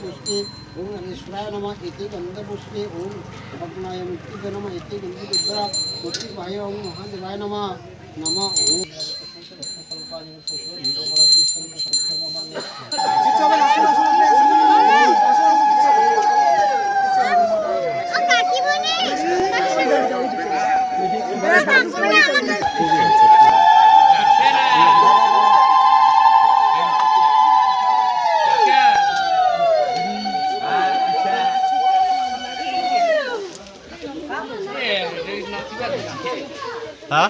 पुष्पे ओम अनिश्वराय नम इति गन्धपुष्पे ओम नम इति गन्धिरुद्रा महादेवाय नम नम হ্যাঁ?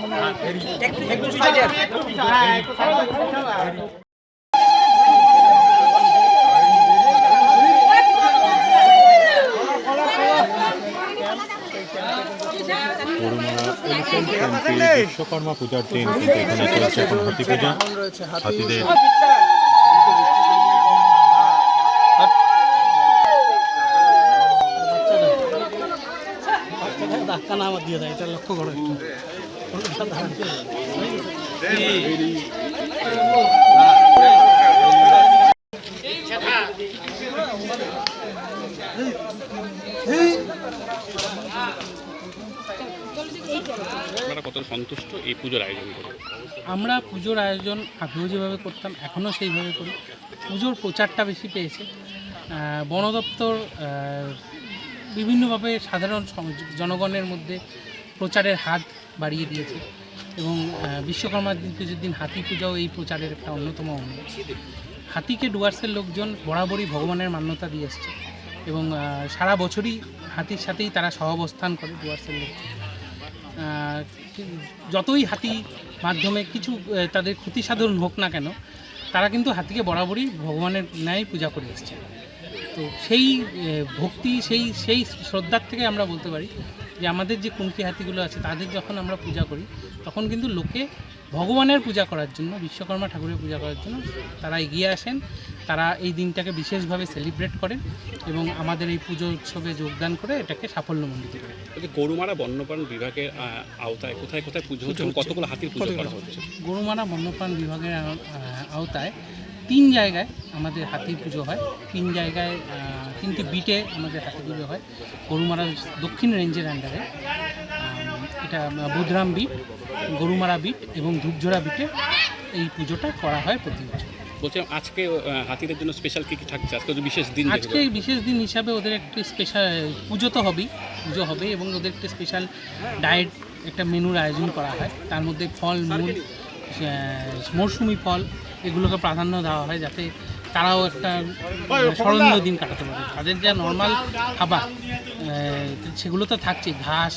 করুণা এলিফ্যান্ট টেম্পল বিশ্বকর্মা পূজার দিন এখানে চলছে এখন হাতি পূজা হাতিদের দিয়ে এটা লক্ষ্য করো কত সন্তুষ্ট এই পুজোর আয়োজন আমরা পুজোর আয়োজন আগেও যেভাবে করতাম, এখনও সেইভাবে করি। পুজোর প্রচারটা বেশি পেয়েছে। বন দপ্তর বিভিন্নভাবে সাধারণ জনগণের মধ্যে প্রচারের হাত বাড়িয়ে দিয়েছে এবং বিশ্বকর্মা পুজোর দিন হাতি পূজাও এই প্রচারের একটা অন্যতম অঙ্গ। হাতিকে ডুয়ার্সের লোকজন বরাবরই ভগবানের মান্যতা দিয়ে এসছে এবং সারা বছরই হাতির সাথেই তারা সহাবস্থান করে ডুয়ার্সের লোকজন। যতই হাতি মাধ্যমে কিছু তাদের ক্ষতি সাধন হোক না কেন, তারা কিন্তু হাতিকে বরাবরই ভগবানের ন্যায় পূজা করে এসছে। তো সেই ভক্তি, সেই সেই শ্রদ্ধার থেকে আমরা বলতে পারি যে আমাদের যে কুমকি হাতিগুলো আছে, তাদের যখন আমরা পূজা করি, তখন কিন্তু লোকে ভগবানের পূজা করার জন্য বিশ্বকর্মা ঠাকুরের পূজা করার জন্য তারা এগিয়ে আসেন তারা এই দিনটাকে বিশেষভাবে সেলিব্রেট করেন এবং আমাদের এই পুজো উৎসবে যোগদান করে এটাকে সাফল্যমণ্ডিত করেন বলছি গরুমারা বন্যপ্রাণ বিভাগের আওতায় কোথায় কোথায় পুজো হচ্ছে কতগুলো হাতির পুজো করা হচ্ছে? গরুমারা বন্যপ্রাণ বিভাগের আওতায় তিন জায়গায় আমাদের হাতি পুজো হয়। তিন জায়গায় তিনটি বিটে আমাদের হাতি পুজো হয়। গরুমারা দক্ষিণ রেঞ্জের আন্ডারে এটা বুধরাম বিট গরুমারা বিট এবং ধূপঝোড়া বিটে এই পুজোটা করা হয় প্রতি বছর। বলছিলাম আজকে হাতিদের জন্য স্পেশাল কি কি থাকছে? আজকে তো বিশেষ দিন আজকে এই বিশেষ দিন হিসাবে ওদের একটি স্পেশাল পুজো তো হবেই পুজো হবে এবং ওদের একটি স্পেশাল ডায়েট একটা মেনুর আয়োজন করা হয়। তার মধ্যে ফল মূল মরশুমি ফল এগুলোকে প্রাধান্য দেওয়া হয় যাতে তারাও একটা স্মরণীয় দিন কাটাতে পারে। তাদের যা নর্মাল খাবার সেগুলো তো থাকছে ঘাস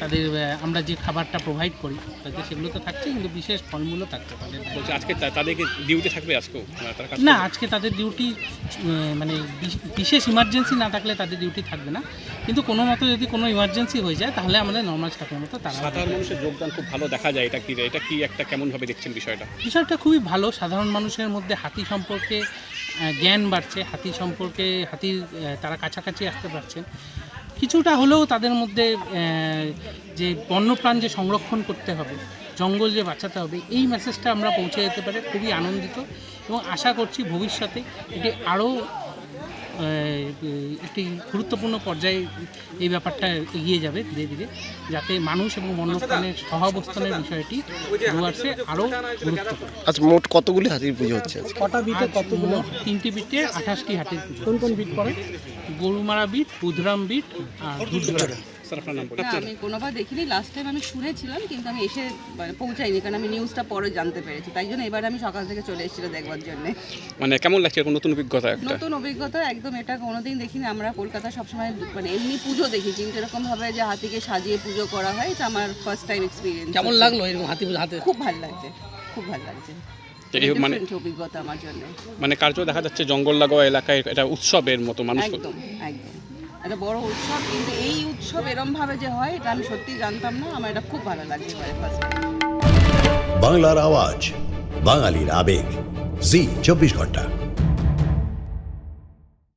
তাদের আমরা যে খাবারটা প্রোভাইড করি তাদের সেগুলো তো থাকছে কিন্তু বিশেষ ফলমূলও থাকছে তাদের বলছি আজকে তাদেরকে ডিউটি থাকবে আজকেও? কাজ না আজকে তাদের ডিউটি মানে বিশেষ ইমার্জেন্সি না থাকলে তাদের ডিউটি থাকবে না। কিন্তু কোনো মতো যদি কোনো ইমার্জেন্সি হয়ে যায় তাহলে আমাদের নর্মাল স্টাফের মতো তারা সাধারণ মানুষের যোগদান খুব ভালো দেখা যায় এটা কি এটা কি একটা কেমনভাবে দেখছেন বিষয়টা? বিষয়টা খুবই ভালো সাধারণ মানুষের মধ্যে হাতি সম্পর্কে জ্ঞান বাড়ছে হাতি সম্পর্কে হাতির তারা কাছাকাছি আসতে পারছেন। কিছুটা হলেও তাদের মধ্যে যে বন্যপ্রাণ যে সংরক্ষণ করতে হবে জঙ্গল যে বাঁচাতে হবে এই মেসেজটা আমরা পৌঁছে যেতে পারে। খুবই আনন্দিত এবং আশা করছি ভবিষ্যতে এটি আরও একটি গুরুত্বপূর্ণ পর্যায়ে এই ব্যাপারটা এগিয়ে যাবে ধীরে ধীরে যাতে মানুষ এবং বন্যপ্রাণের সহাবস্থানের বিষয়টি ডুয়ার্সে আরও আচ্ছা মোট কতগুলি হাতির পুজো হচ্ছে কটা বিটে কতগুলো? তিনটি বিটে আঠাশটি হাটের পুজো। কোন কোন বিট পড়ে? গরুমারা বিট বুধরাম বিট আর দুধজোড়া আমি কোনোবার দেখিনি। লাস্ট টাইম আমি শুনেছিলাম কিন্তু আমি এসে মানে পৌঁছাইনি কারণ আমি নিউজটা পরে জানতে পেরেছি। তাই জন্য এবার আমি সকাল থেকে চলে এসেছিল দেখবার জন্য। মানে কেমন লাগছে এরকম নতুন অভিজ্ঞতা নতুন অভিজ্ঞতা একদম এটা কোনোদিন দেখিনি। আমরা কলকাতা সবসময় মানে এমনি পুজো দেখি কিন্তু এরকম ভাবে যে হাতিকে সাজিয়ে পুজো করা হয় এটা আমার ফার্স্ট টাইম এক্সপিরিয়েন্স কেমন লাগল এরকম হাতি পুজো হাতে? খুব ভালো লাগছে খুব ভালো লাগছে। এই মানে অভিজ্ঞতা আমার জন্য। মানে কার্য দেখা যাচ্ছে জঙ্গল লাগোয়া এলাকায় এটা উৎসবের মতো মানুষ একদম একদম। একটা বড় উৎসব কিন্তু এই উৎসব এরম ভাবে যে হয় এটা আমি সত্যি জানতাম না। আমার এটা খুব ভালো লাগছে বাংলার আওয়াজ বাঙালির আবেগ। জি চব্বিশ ঘণ্টা।